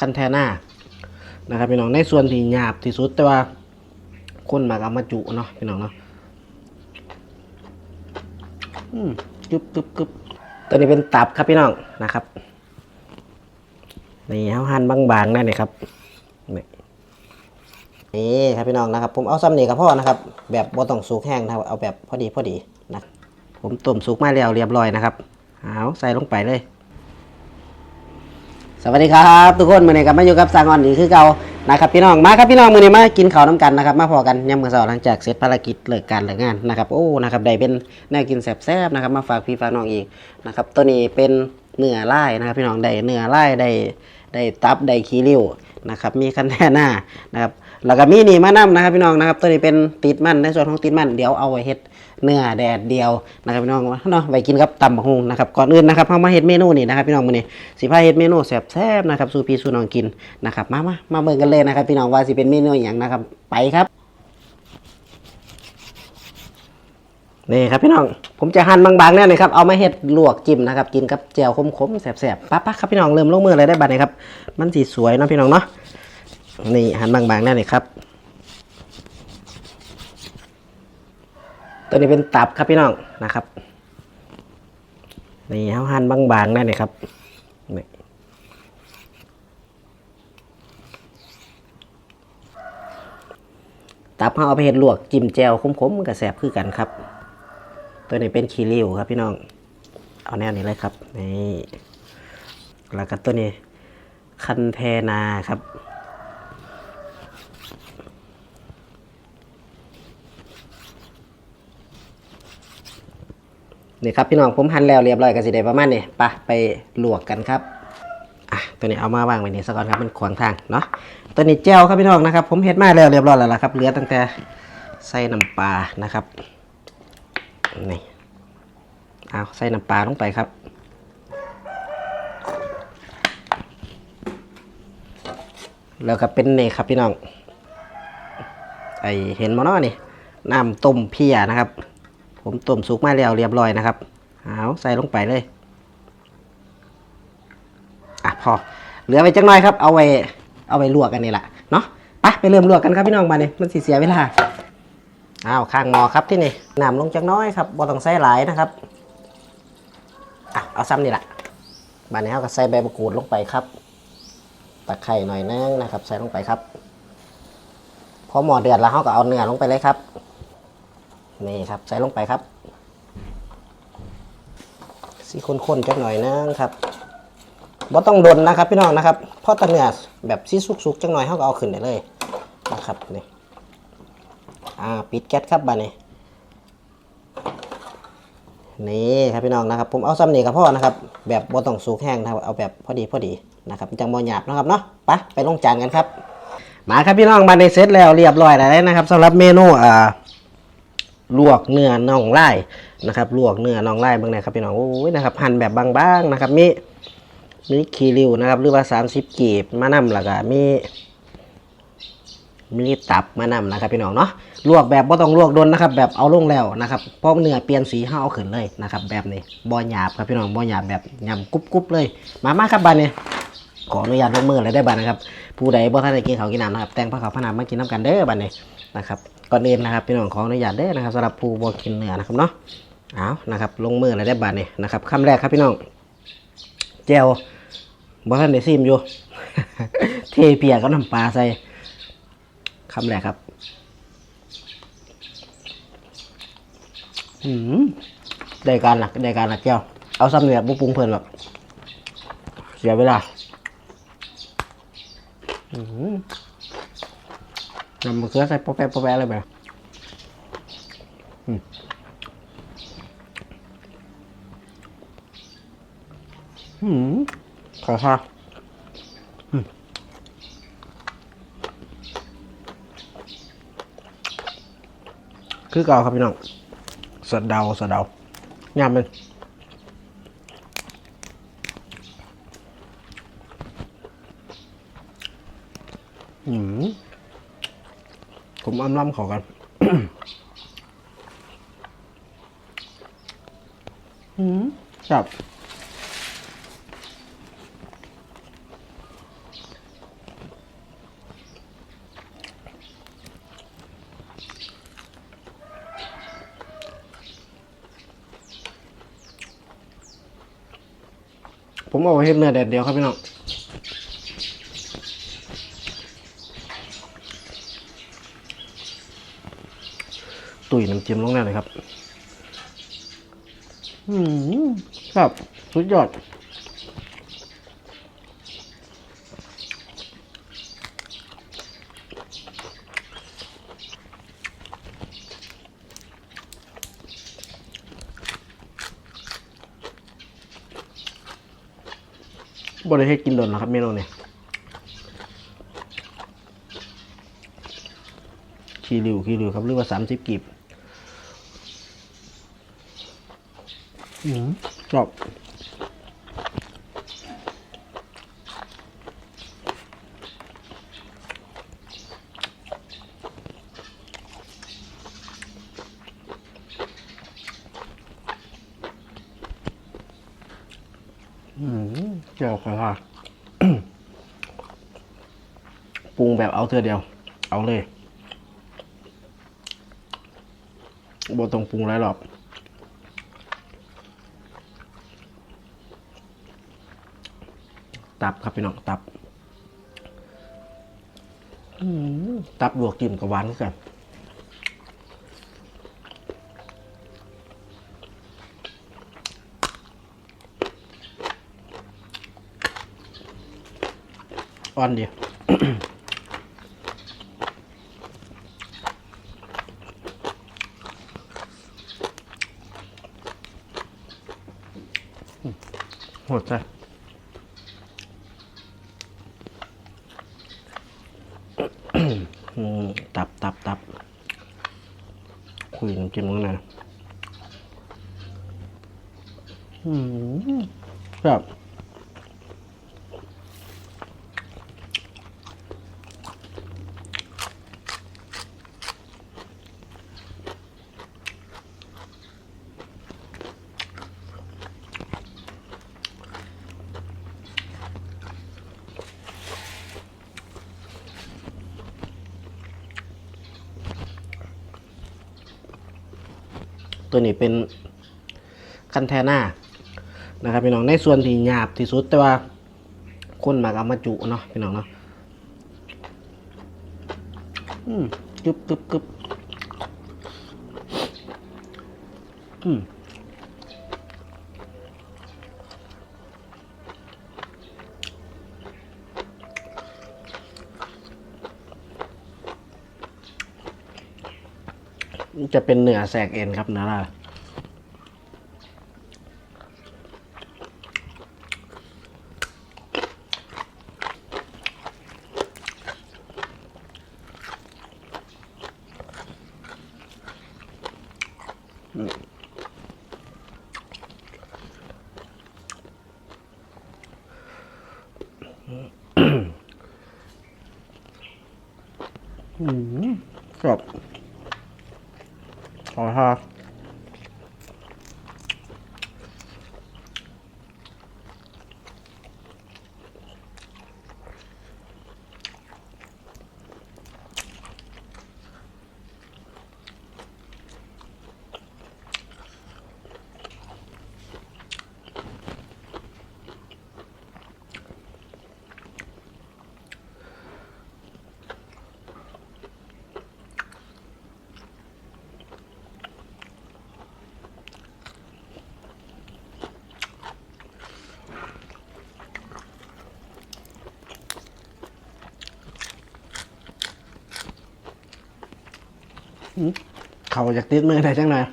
คันแทน่านะครับพี่น้องในส่วนที่หยาบที่สุดแต่ว่าคนมากเอามาจุเนาะพี่น้องเนาะอืมกึบกึบกึบตัวนี้เป็นตับครับพี่น้องนะครับนี่เขาหั่นบางๆนั่นนี่ครับนี่นี่ครับพี่น้องนะครับ ผมเอาซ้ำนี่กับพ่อนะครับ แบบบ่ต้องสุกแห้งนะครับเอาแบบพอดีพอดีนะผมต้มสุกมาแล้วเรียบร้อยนะครับเอาใส่ลงไปเลย สวัสดีครับทุกคนมือนี้กับมาอยู่กับสางออนอีกคือเก่านะครับพี่น้องมาครับพี่น้องมือนี้มากินข้าวน้ำกันนะครับมาพอกันยามมื้อเช้าหลังจากเสร็จภารกิจเลิกการเลิกงานนะครับโอ้นะครับได้เป็นแนวกินแซ่บๆนะครับมาฝากพี่ฝากน้องอีกนะครับตัวนี้เป็นเนื้อไล่นะครับพี่น้องได้เนื้อไล่ได้ได้ตับได้ขี้ริ้วนะครับมีคันแท่หน้านะครับแล้วก็มีนี่มะน้ำนะครับพี่น้องนะครับตัวนี้เป็นติดมันในส่วนของติดมันเดี๋ยวเอาไว้เฮ็ด เนื้อแดดเดียวนะครับพี่น้องเนาะไปกินกับตำบักฮุงนะครับก่อนอื่นนะครับเฮามาเฮ็ดเมนูนี่นะครับพี่น้องมื้อนี้สิพาเฮ็ดเมนูแซ่บๆนะครับสู่พี่สู่น้องกินนะครับมามามาเบิ่งกันเลยนะครับพี่น้องว่าสิเป็นเมนูหยังนะครับไปครับนี่ครับพี่น้องผมจะหั่นบางๆเนี่ยนะครับเอามาเฮ็ดลวกจิ้มนะครับกินกับแจ่วขมๆแซ่บๆปั๊บๆครับพี่น้องเริ่มลงมือเลยได้บัดนี้ครับมันสิสวยเนาะพี่น้องเนาะนี่หั่นบางๆเนี่ยนี่ครับ ตัวนี้เป็นตับครับพี่น้องนะครับนี่เขาหั่นบางๆได้เลยครับนี่ตับเขาเอาไปเห็ดลวกจิ้มแจวขมๆกับแสบคือกันครับ ตัวนี้เป็นคีริวครับพี่น้อง เอาแนวนี้เลยครับนี่แล้วก็ตัวนี้คันเทนาครับ นี่ครับพี่น้องผมหั่นแล้วเรียบร้อยก็สิได้ประมาณนี้ไปไปลวกกันครับอะตัวนี้เอามาวางไว้นี่ซะก่อนครับมันขวางทางเนาะตัวนี้แจ่วครับพี่น้องนะครับ ผมเฮ็ดมาแล้วเรียบร้อยแล้วล่ะครับเหลือตั้งแต่ใส่น้ำปลานะครับนี่เอาใส่น้ำปลาลงไปครับแล้วก็เป็นนี่ครับพี่น้องไอเห็นมอนาะนี่น้ำต้มเพียนะครับ ผมต้มสุกมาแล้วเรียบร้อยนะครับเอาใส่ลงไปเลยอะพอเหลือไว้จังน้อยครับเอาไว้เอาไว้ลวกกันนี่แหละเนาะไปไปเริ่มลวกกันครับพี่น้องมาเนี่ยมันสิเสียเวลาอ้าวข้างหมอครับที่นี่น้ำลงจังน้อยครับบ่ต้องใส่หลายนะครับอะเอาซ้ำนี่แหละบานนี้เราก็ใส่ใบมะกรูดลงไปครับตะไคร่หน่อยนึงนะครับ ใส่ลงไปครับ พอหมอเดือดแล้วเราก็เอาเนื้อลงไปเลยครับ นี่ครับใส่ลงไปครับสีข้นๆจักหน่อยนะครับบ่ต้องดนนะครับพี่น้องนะครับพราะตะเนื้อแบบสีสุกๆจักหน่อยเขาก็เอาขึ้นได้เลยนะครับนี่อ่าปิดแก๊สครับบานี้นี่ครับพี่น้องนะครับ ผมเอาซ้ำนี่กับพ่อนะครับ แบบบ่ต้องสุกแห้งนะครับเอาแบบพอดีพอดีนะครับจังบ่หยาบนะครับเนาะไปไปลงจานกันครับ มาครับพี่น้องมาในเซตแล้วเรียบร้อยแล้วนะครับสำหรับเมนูอ่า ลวกเนื้อน่องไล่นะครับ ลวกเนื้อน่องไล่เบางไหนครับพี่น้องโอ้ยนะครับหั่นแบบบางๆนะครับมีมีคีริวนะครับ หรือว่า30กีบมะนำแล้วก็มีมีตับมะนำนะครับพี่น้องเนาะลวกแบบบ่ต้องลวกโดนนะครับ แบบเอาลงแล้วนะครับเพราะเนื้อเปลี่ยนสีห้าเอาขึ้นเลยนะครับ แบบนี้บ่หยาบครับพี่น้องบ่หยาบแบบยำกรุบๆเลย มามาครับบันนี้ ขออนุญาตลงมือเลยได้บันนะครับ ผู้ใดบ่ท่านได้กินข้าวกินน้ำนะครับแต่งผ้าขาวผ้าน้ำมากินน้ำกันเด้อบันนี้นะครับก่อนอื่นนะครับพี่น้องขออนุญาตเด้อนะครับสำหรับผู้บ่กินเนื้อนะครับเนาะเอานะครับลงมือเลยได้บัดนี่นะครับคำแรกครับพี่น้องเจลบ่ท่านได้ซิมอยู่เทเปียกกับน้ำปลาใส่คำแรกครับอืมได้การหนักได้การหนักเจ้าเอาซ้ำเนี่ยบุปรุงเพลินแบบเสียเวลา นำมะเขือใส่ปอแปะปอแปะเลยไปอืมอืมขอค่ะอืมคือเก่าครับพี่น้องสะเดาสะเดายำมัน ล่ำเขากันอืมจับผมเอาไว้เห็ดเนื้อแดดเดียวครับพี่น้อง ยน้ำจิ้มลงแน่เลยครับ อืมครับสุดยอดบริเฮ็ดกินโดนนะครับเมนูนี้คีริวคีริวครับหรือว่าสามสิบกีบ อืมชอบอืมเจ้าค่ะปรุงแบบเอาเธอเดียว เอาเลยบ่ต้องปรุงอะไรหรอก ตับครับพี่น้องตับอืมตับลวกจิ้มกับหวานคือกันอ่อนดีโหดใจอืม ตับตับตับคุยน้ำจิ้มข้างในอืมครับ ตัวนี้เป็นคันแทน่านะครับพี่น้องในส่วนที่หยาบที่สุดแต่ว่าคนมากเอามาจุเนาะพี่น้องเนาะอืมกึบกึบกึบอืม จะเป็นเหนือแสกเอ็นครับเนื้อลา อืมครับขอฮะ เขาจากติดมือได้จังเลย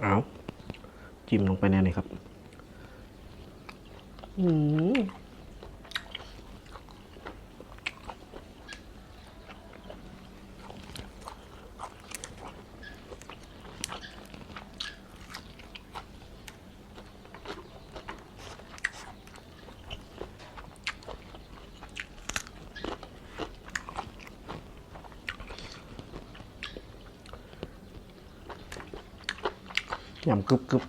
เอาจิ้มลงไปแน่เลยครับ อืม ยำกรึบกรึบ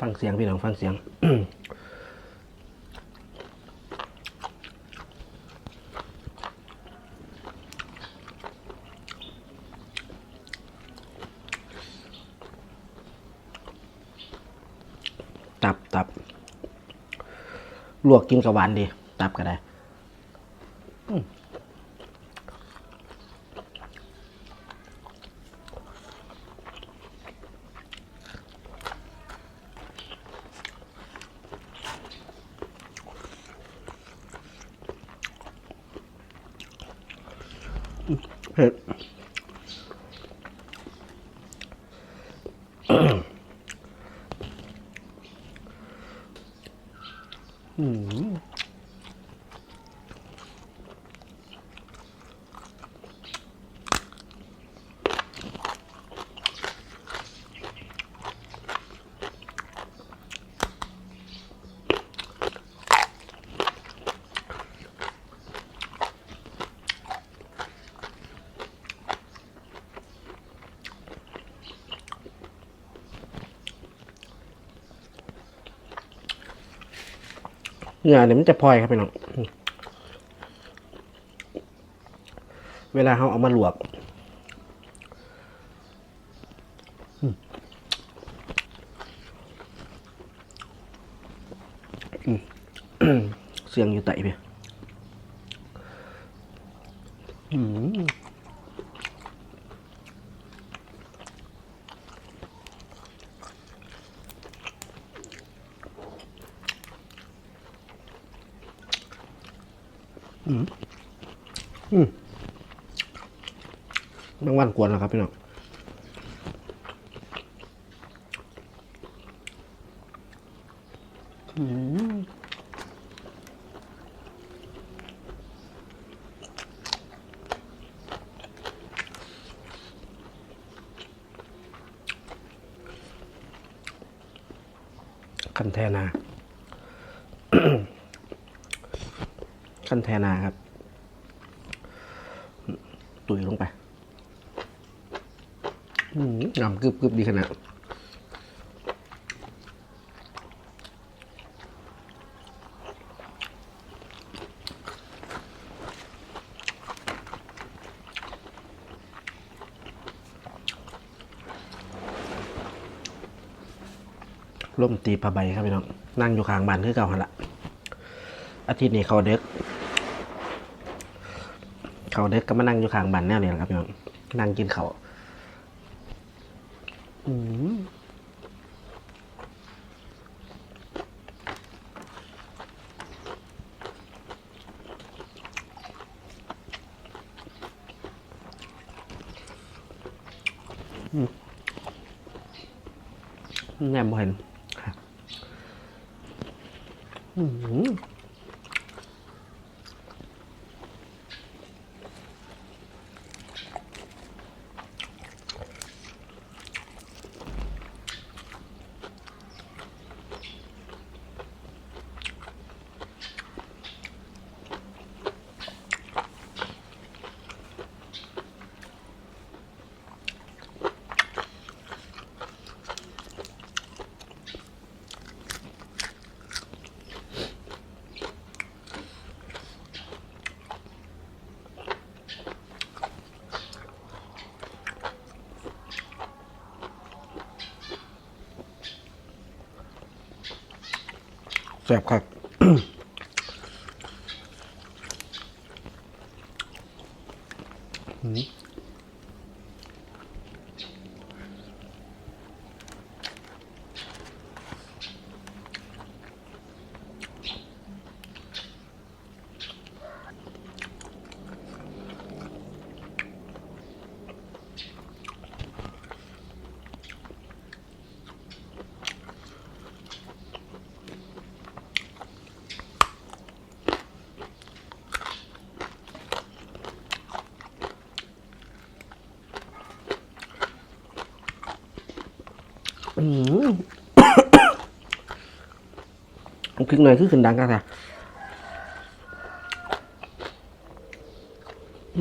ฟังเสียงพี่น้องฟังเสียงตับตับลวกกินกับหวานดี ตับก็ได้ อืม เนื้อเนี่ยมันจะพลอยครับพี่น้องเวลาเขาเอามาลวกเสียงอยู่ไตพี่ม บางวันกวนแล้วครับพี่น้องอืมคันแทนา คันแทนาครับ ตุยลงไปอืมงามกึบกึบดีขนาดร่มตีผ้าใบครับพี่น้องนั่งอยู่ข้างบ้านคือเก่าหันละอาทิตย์นี้เขาเด็ก เขาเด็กก็มานั่งอยู่ข้างบ้นแนวนี้แหละครับพี่น้องนั่งกินเขาอืมอืมแง่บ่เห็นครับอืม แซ่บครับ อืมอืม เอา พริกหน่อยคือขึ้นดังกันค่ะอ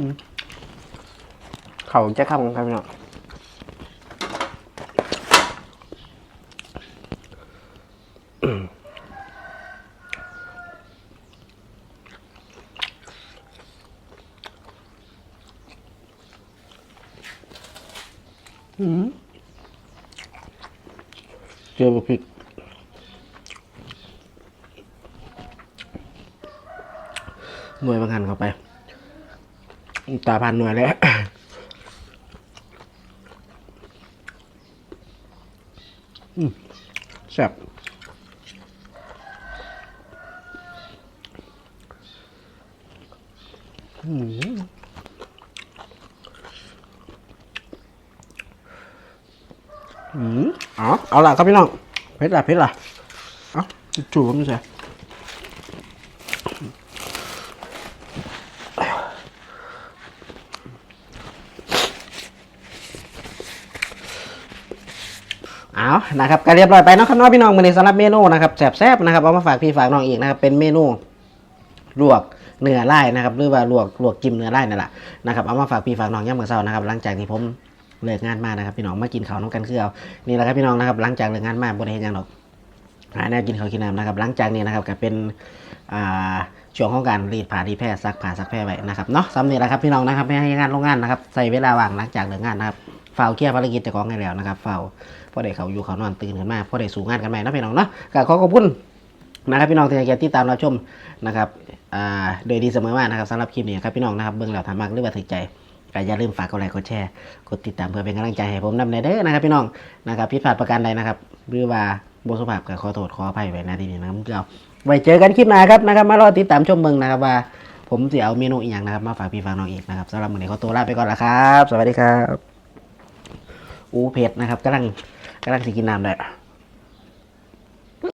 ืมเขาจะเข้ากันครับเนาะ อืม เจอพริกหน่วยบางหันเข้าไป ตาพันหน่วยแล้วแซ่บอืม อืมเอเอาล่ะครับพี่น้องเพชรล่ะเพชรล่ะเอาจู่ๆมจะใส่เอานะครับก็เรียบร้อยไปนะครับน้องพี่น้องมือนี้สำหรับเมนูนะครับแซ่บๆนะครับเอามาฝากพี่ฝากน้องอีกนะครับเป็นเมนูลวกเนื้อไล่นะครับหรือว่าลวกลวกจิ้มเนื้อไล่นั่นแหละนะครับเอามาฝากพี่ฝากน้องย่ำมือเช้านะครับหลังจากที่ผม เลิกงานมานะครับพี่น้องมากินข้าวน้ำกันคือเอานี่แหละครับพี่น้องนะครับหลังจากเลิกงานมาบ่ได้เฮ็ดหยังหรอกหาแนวกินข้าวกินน้ำนะครับหลังจากนี้นะครับก็เป็นอ่าช่วงของการรีดผ้ารีแพร่ซักผ้าซักแพร่ไว้นะครับเนาะสำเนี้แหละครับพี่น้องนะครับไม่ให้งานโรงงานนะครับใส่เวลาว่างหลังจากเลิกงานนะครับเฝ้าเคลียร์ภารกิจจ้าของให้แล้วนะครับเฝ้าพอได้เขาอยู่เขานอนตื่นขึ้นมาพอได้สู่งานกันใหม่นะพี่น้องเนาะก็ขอขอบคุณนะครับพี่น้องที่ให้เกียรติติดตามรับชมนะครับอ่าโดยดีเสมอมานะครับสำหรับคลิปนี้ครับพี่น้องนะครับเบื้องหลังทำมากหรือว่าถึกใจ ก็อย่าลืมฝากกดไลค์กดแชร์กดติดตามเพื่อเป็นกำลังใจให้ผมนำในเด้อนะครับพี่น้องนะครับผิดพลาดประการใดนะครับหรือว่าบสุภาพก็ขอโทษขออภัยไว้นะที่นี้นะครับเราไว้เจอกันคลิปหน้าครับนะครับ มารอติดตามชมเมืองนะครับว่า ผมจะเอาเมนูอีกอย่างนะครับ มาฝากพี่ฝากน้องอีกนะครับสำหรับวันนี้ขอตัวลาไปก่อนละครับ สวัสดีครับ อูเผ็ดนะครับกำลังกำลังสิกินน้ำเลย